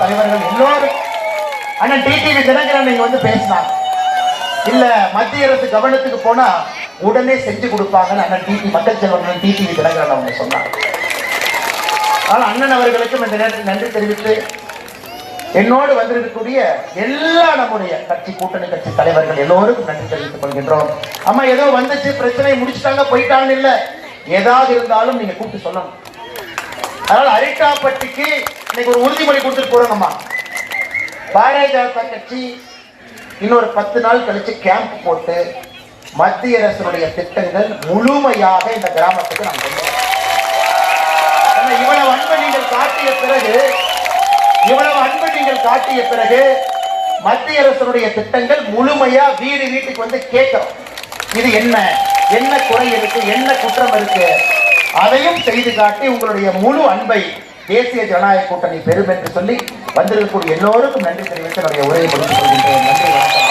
தலைவர்கள் எல்லோரும் அண்ணன் டிடிவி தினகரன் நீங்க வந்து பேசினாங்க இல்ல மத்திய அரசு கவனத்துக்கு போனா உடனே செஞ்சு கொடுப்பாங்கன்னு அண்ணன் டிடி மக்கள் செல்வன் டிடிவி தினகரன் அவங்க சொன்னாங்க. ஆனால் அண்ணன் அவர்களுக்கும் இந்த நேரத்தில் நன்றி தெரிவித்து என்னோடு வந்திருக்கக்கூடிய எல்லா நம்முடைய கட்சி கூட்டணி கட்சி தலைவர்கள் எல்லோருக்கும் நன்றி தெரிவித்துக் கொள்கின்றோம். அம்மா ஏதோ வந்துச்சு பிரச்சனை முடிச்சுட்டாங்க போயிட்டாங்கன்னு இல்ல. ஏதாவது இருந்தாலும் நீங்க கூப்பிட்டு சொல்லணும். அதனால அரிட்டாப்பட்டிக்கு இன்னைக்கு ஒரு உறுதிமொழி கொடுத்துட்டு போறோங்கம்மா. பாரதிய ஜனதா கட்சி இன்னொரு பத்து நாள் கழிச்சு கேம்ப் போட்டு மத்திய அரசனுடைய திட்டங்கள் முழுமையாக இந்த கிராமத்துக்கு நாங்கள் கொண்டு இவ்வளவு அன்பை நீங்கள் காட்டிய பிறகு இவ்வளவு அன்பை நீங்கள் காட்டிய பிறகு மத்திய அரசனுடைய திட்டங்கள் முழுமையா வீடு வீட்டுக்கு வந்து கேட்கிறோம். இது என்ன? என்ன குறை இருக்கு? என்ன குற்றம் இருக்கு? அதையும் செய்து காட்டி உங்களுடைய முழு அன்பை தேசிய ஜனநாயக கூட்டணி பெறும் என்று சொல்லி வந்திருக்கக்கூடிய எல்லோருக்கும் நன்றி தெரிவித்து என்னுடைய உரையை முடித்துக் கொள்கின்றேன். நன்றி வணக்கம்.